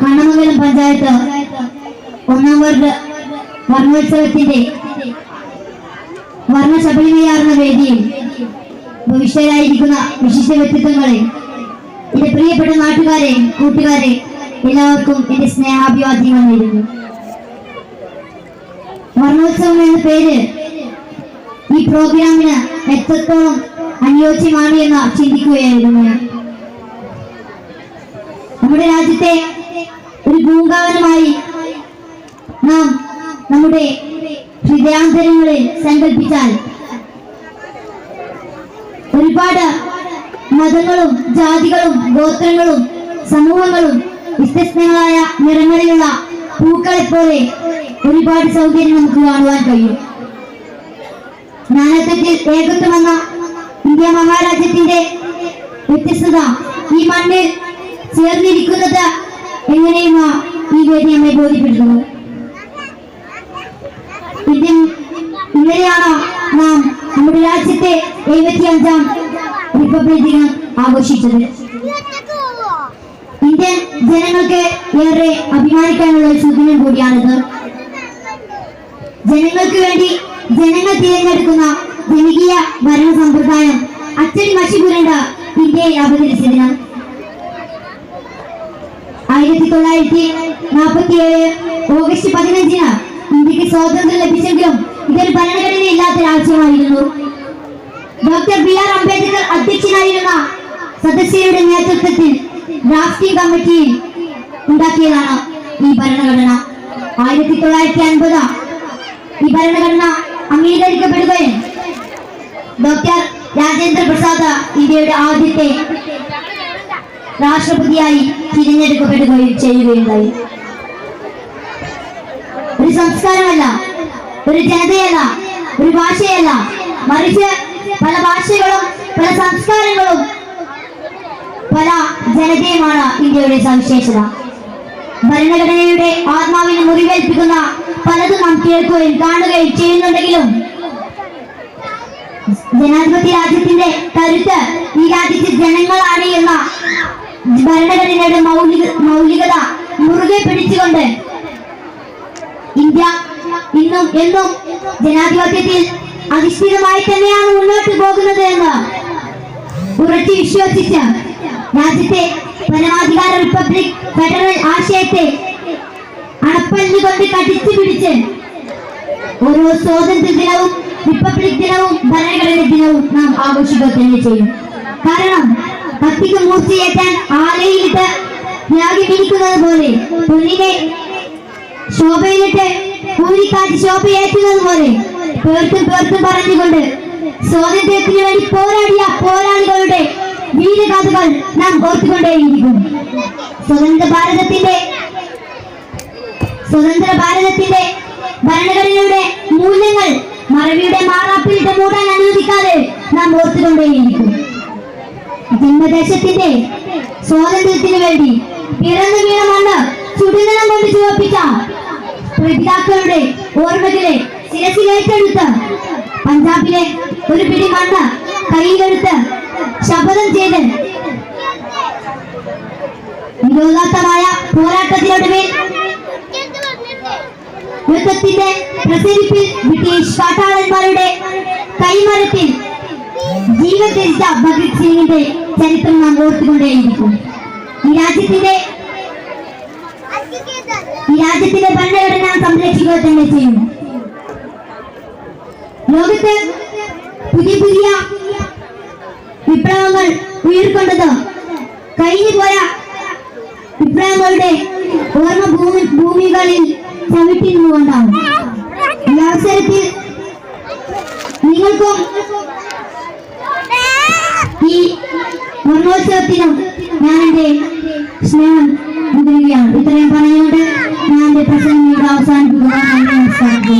കണ്ണമംഗലം പഞ്ചായത്ത് ഒന്നാം വാർഡ് വർണോത്സവത്തിന്റെ വർണശബളിമയാർന്ന വേദിയിൽ ഭവിഷ്യരായിരിക്കുന്ന വിശിഷ്ട വ്യക്തിത്വങ്ങളെ എന്റെ പ്രിയപ്പെട്ട നാട്ടുകാരെ കൂട്ടുകാരെ എല്ലാവർക്കും എന്റെ സ്നേഹാഭിവാദ്യങ്ങൾ നേരുന്നു. വർണോത്സവം എന്ന പേര് ഈ പ്രോഗ്രാമിന് എത്രത്തോളം അനുയോജ്യമാണ് എന്ന് ചിന്തിക്കുകയായിരുന്നു ഞാൻ. നമ്മുടെ രാജ്യത്തെ പൂങ്കാവനമായി നാം നമ്മുടെ ഹൃദയാന്തരങ്ങളിൽ സങ്കല്പിച്ചാൽ ഒരുപാട് മതങ്ങളും ജാതികളും ഗോത്രങ്ങളും സമൂഹങ്ങളും വ്യത്യസ്തങ്ങളായ നിറങ്ങളിലുള്ള പൂക്കളെ പോലെ ഒരുപാട് സൗകര്യം നമുക്ക് കാണുവാൻ കഴിയും. നാനത്വത്തിൽ ഏകത്വമെന്ന ഇന്ത്യ മഹാരാജ്യത്തിന്റെ വ്യത്യസ്തത ഈ മണ്ണിൽ ചേർന്നിരിക്കുന്നത് എങ്ങനെയെന്ന വേദി നമ്മെ ബോധ്യപ്പെടുത്തുന്നു ഇന്ത്യൻ ഇന്നലെയാണ് നാം നമ്മുടെ രാജ്യത്തെ എഴുപത്തി അഞ്ചാം റിപ്പബ്ലിക് ദിനം ആഘോഷിച്ചത്. ഇന്ത്യൻ ജനങ്ങൾക്ക് ഏറെ അഭിമാനിക്കാനുള്ള ഒരു സുദിനം കൂടിയാണിത്. ജനങ്ങൾക്ക് വേണ്ടി ജനങ്ങൾ തിരഞ്ഞെടുക്കുന്ന ജനകീയ ഭരണ സമ്പ്രദായം അച്ചടി മഷിപുരണ്ട പുരണ്ട ഇന്ത്യയിൽ അവതരിച്ചതിന് ആയിരത്തി തൊള്ളായിരത്തി നാൽപ്പത്തി ഏഴ് ഓഗസ്റ്റ് പതിനഞ്ചിന് ഇന്ത്യയ്ക്ക് സ്വാതന്ത്ര്യം ലഭിച്ചെങ്കിലും ഇതൊരു ഭരണഘടന ഇല്ലാത്ത രാജ്യമായിരുന്നു ഡോക്ടർ ബി ആർ അംബേദ്കർ അധ്യക്ഷനായിരുന്ന സദസ്യരുടെ നേതൃത്വത്തിൽ ഡ്രാഫ്റ്റിംഗ് കമ്മിറ്റിയിൽ ഉണ്ടാക്കിയതാണ് ഈ ഭരണഘടന. ആയിരത്തി തൊള്ളായിരത്തി അൻപത് ഈ ഭരണഘടന അംഗീകരിക്കപ്പെടുകയും ഡോക്ടർ രാജേന്ദ്ര പ്രസാദ് ഇന്ത്യയുടെ ആദ്യത്തെ രാഷ്ട്രപതിയായി തിരഞ്ഞെടുക്കപ്പെടുകയും ചെയ്യുകയുണ്ടായി. ഒരു സംസ്കാരമല്ല ഒരു ജനതയല്ല ഒരു ഭാഷയല്ല. മറിച്ച് പല ഭാഷകളും പല സംസ്കാരങ്ങളും പല ജനതയുമാണ് ഇന്ത്യയുടെ സവിശേഷത. ഭരണഘടനയുടെ ആത്മാവിന് മുറിവേൽപ്പിക്കുന്ന പലതും നാം കേൾക്കുകയും കാണുകയും ചെയ്യുന്നുണ്ടെങ്കിലും ജനാധിപത്യ രാജ്യത്തിന്റെ കരുത്ത് ഈ രാജ്യത്തെ ജനങ്ങളാണ് എന്ന ഭരണഘടനയുടെ മൗലിക മൗലികത മുറുകെ പിടിച്ചുകൊണ്ട് ഇന്ത്യ ഇന്നും എന്നും ജനാധിപത്യത്തിൽ അധിഷ്ഠിതമായി തന്നെയാണ് മുന്നോട്ട് പോകുന്നത് എന്ന് ഉറച്ചു വിശ്വസിച്ച് രാജ്യത്തെ പരമാധികാര റിപ്പബ്ലിക് ഫെഡറൽ ആശയത്തെ അണപ്പല്ലുകൊണ്ട് കടിച്ചു പിടിച്ച് ഓരോ സ്വാതന്ത്ര്യ ദിനവും റിപ്പബ്ലിക് ദിനവും ഭരണഘടന ദിനവും നാം ആഘോഷിക്കുക തന്നെ ചെയ്യും. കാരണം കത്തിക്ക് മൂർച്ചയേറ്റാൻ ആലയിലിട്ട് ത്യാഗി പിടിക്കുന്നത് പോലെ പൊന്നിനെ ശോഭയിലിട്ട് കൂലിക്കാറ്റ് ശോഭയേറ്റുന്നത് പോലെ പേർത്തും പേർത്തും പറഞ്ഞുകൊണ്ട് സ്വാതന്ത്ര്യത്തിന് വേണ്ടി പോരാടിയ പോരാളികളുടെ വീരകഥകൾ നാം ഓർത്തുകൊണ്ടേയിരിക്കും. സ്വതന്ത്ര ഭാരതത്തിന്റെ സ്വതന്ത്ര ഭാരതത്തിന്റെ ഭരണഘടനയുടെ മൂല്യങ്ങൾ മറവിയുടെ മാറാപ്പിലിട്ട് മൂടാൻ അനുവദിക്കാതെ നാം ഓർത്തുകൊണ്ടേയിരിക്കും. ജന്മദേശത്തിന്റെ സ്വാതന്ത്ര്യത്തിന് വേണ്ടി പിറന്നു വീണ മണ്ണ് ചുടുനിലം കൊണ്ട് ചുവപ്പിച്ച പിതാക്കളുടെ ഓർമ്മകളെ ശിരസിലേറ്റെടുത്ത് പഞ്ചാബിലെ ഒരു പിടി മണ്ണ് കയ്യിലെടുത്ത് ശപഥം ചെയ്ത് നിരോധാത്തമായ പോരാട്ടത്തിനൊടുവിൽ യുദ്ധത്തിന്റെ പ്രസരിപ്പിൽ ബ്രിട്ടീഷ് കാട്ടാളന്മാരുടെ ധരിച്ച ഭഗത് സിംഗിന്റെ ചരിത്രം നാം ഓർത്തുകൊണ്ടേയിരിക്കും. ഈ രാജ്യത്തിന്റെ ഈ രാജ്യത്തിന്റെ ഭരണഘടന സംരക്ഷിക്കുക തന്നെ ചെയ്യും. ലോകത്ത് പുതിയ പുതിയ വിപ്ലവങ്ങൾ ഉയർക്കൊണ്ടത് പോയ വിപ്ലവങ്ങളുടെ ഓർമ്മ ഭൂമി ഭൂമികളിൽ ചവിട്ടി ഈ അവസരത്തിൽ നിങ്ങൾക്കും ഈ വർണോത്സവത്തിനും ഞാൻ എന്റെ സ്നേഹം മുതിരുകയാണ്. ഇത്രയും പറഞ്ഞുകൊണ്ട് ഞാൻ എന്റെ പ്രസംഗം അവസാനിപ്പിക്കുന്നു.